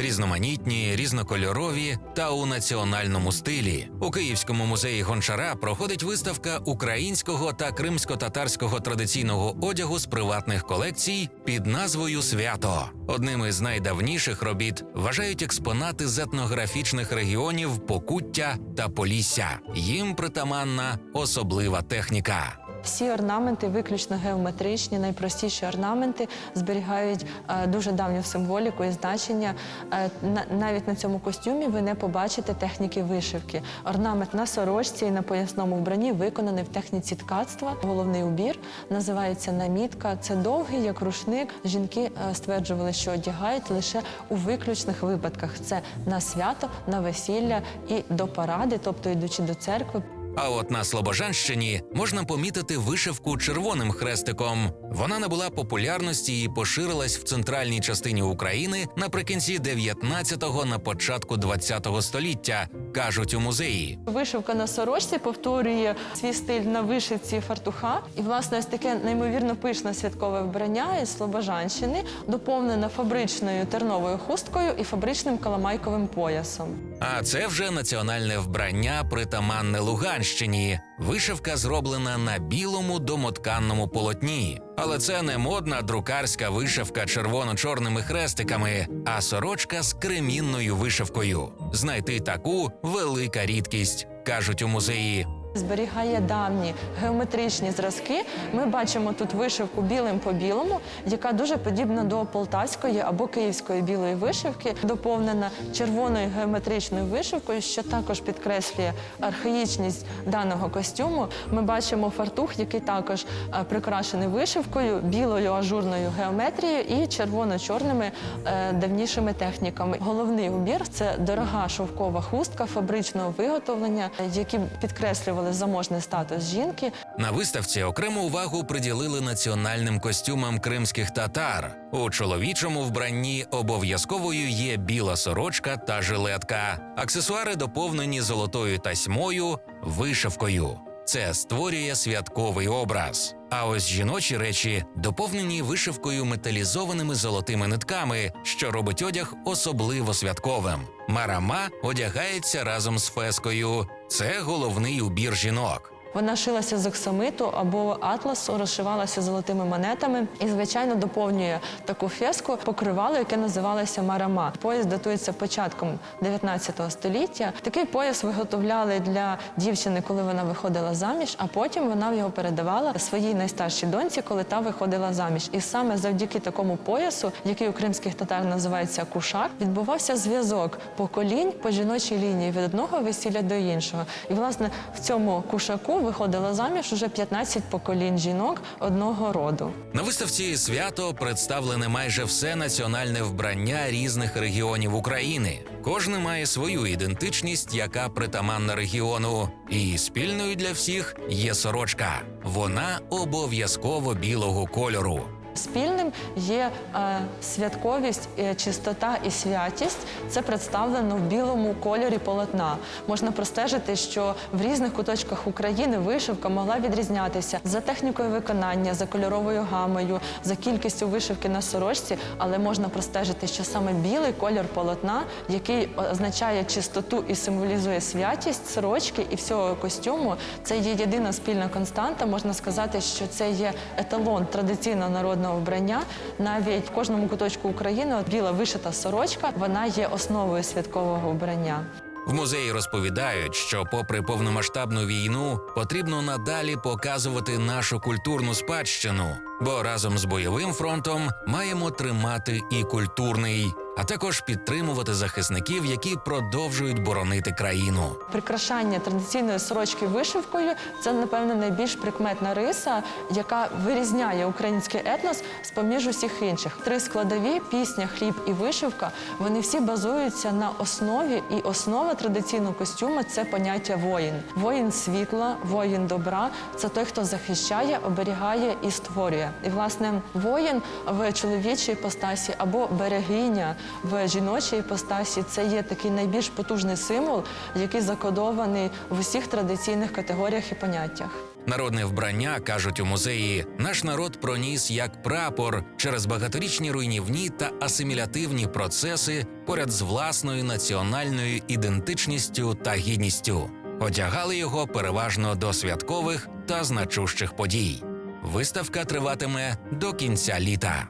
різноманітні, різнокольорові та у національному стилі. У Київському музеї гончара проходить виставка українського та кримсько-татарського традиційного одягу з приватних колекцій під назвою Свято. Одним із найдавніших робіт вважають експонати з етнографічних регіонів Покуття та Полісся. Їм притаманна особлива техніка. Всі орнаменти виключно геометричні, найпростіші орнаменти зберігають е, дуже давню символіку і значення. Е, на- навіть на цьому костюмі ви не побачите техніки вишивки. Орнамент на сорочці і на поясному вбранні виконаний в техніці ткацтва. Головний убір називається намітка. Це довгий, як рушник. Жінки е, стверджували, що одягають лише у виключних випадках. Це на свято, на весілля і до паради, тобто йдучи до церкви. А от на Слобожанщині можна помітити вишивку червоним хрестиком. Вона набула популярності і поширилась в центральній частині України наприкінці 19-го, на початку 20-го століття, кажуть у музеї. Вишивка на сорочці повторює свій стиль на вишивці фартуха. І, власне, ось таке неймовірно пишне святкове вбрання із Слобожанщини, доповнене фабричною терновою хусткою і фабричним каламайковим поясом. А це вже національне вбрання притаманне Луганщині. Вишивка зроблена на білому домотканному полотні. Але це не модна друкарська вишивка червоно-чорними хрестиками, а сорочка з кремінною вишивкою. Знайти таку велика рідкість, кажуть у музеї. Зберігає давні геометричні зразки. Ми бачимо тут вишивку білим по білому, яка дуже подібна до полтавської або київської білої вишивки, доповнена червоною геометричною вишивкою, що також підкреслює архаїчність даного костюму. Ми бачимо фартух, який також е, прикрашений вишивкою, білою ажурною геометрією і червоно-чорними е, давнішими техніками. Головний убір це дорога шовкова хустка фабричного виготовлення, які підкреслювали заможний статус жінки. На виставці окрему увагу приділили національним костюмам кримських татар. У чоловічому вбранні обов'язковою є біла сорочка та жилетка. Аксесуари доповнені золотою тасьмою, вишивкою. Це створює святковий образ. А ось жіночі речі доповнені вишивкою металізованими золотими нитками, що робить одяг особливо святковим. Марама одягається разом з фескою. Це головний убір жінок. Вона шилася з оксамиту або атласу, розшивалася золотими монетами і, звичайно, доповнює таку феску покривало, яке називалося марама. Пояс датується початком 19 століття. Такий пояс виготовляли для дівчини, коли вона виходила заміж, а потім вона його передавала своїй найстаршій доньці, коли та виходила заміж. І саме завдяки такому поясу, який у кримських татар називається кушак, відбувався зв'язок поколінь по жіночій лінії від одного весілля до іншого. І власне в цьому кушаку виходила заміж уже 15 поколінь жінок одного роду. На виставці свято представлене майже все національне вбрання різних регіонів України. Кожне має свою ідентичність, яка притаманна регіону. І спільною для всіх є сорочка. Вона обов'язково білого кольору. Спільним є е, святковість, е, чистота і святість. Це представлено в білому кольорі полотна. Можна простежити, що в різних куточках України вишивка могла відрізнятися за технікою виконання, за кольоровою гамою, за кількістю вишивки на сорочці, але можна простежити, що саме білий колір полотна, який означає чистоту і символізує святість сорочки і всього костюму, це є єдина спільна константа. Можна сказати, що це є еталон традиційного народного вбрання. Навіть в кожному куточку України біла вишита сорочка, вона є основою святкового вбрання. В музеї розповідають, що, попри повномасштабну війну, потрібно надалі показувати нашу культурну спадщину, бо разом з бойовим фронтом маємо тримати і культурний, а також підтримувати захисників, які продовжують боронити країну. Прикрашання традиційної сорочки вишивкою це, напевно, найбільш прикметна риса, яка вирізняє український етнос з поміж усіх інших. Три складові пісня, хліб і вишивка. Вони всі базуються на основі, і основа традиційного костюму це поняття воїн. Воїн світла, воїн добра це той, хто захищає, оберігає і створює. І власне воїн в чоловічій постасі або берегиня в жіночій постасі це є такий найбільш потужний символ, який закодований в усіх традиційних категоріях і поняттях. Народне вбрання кажуть у музеї, наш народ проніс як прапор через багаторічні руйнівні та асимілятивні процеси поряд з власною національною ідентичністю та гідністю. Одягали його переважно до святкових та значущих подій. Виставка триватиме до кінця літа.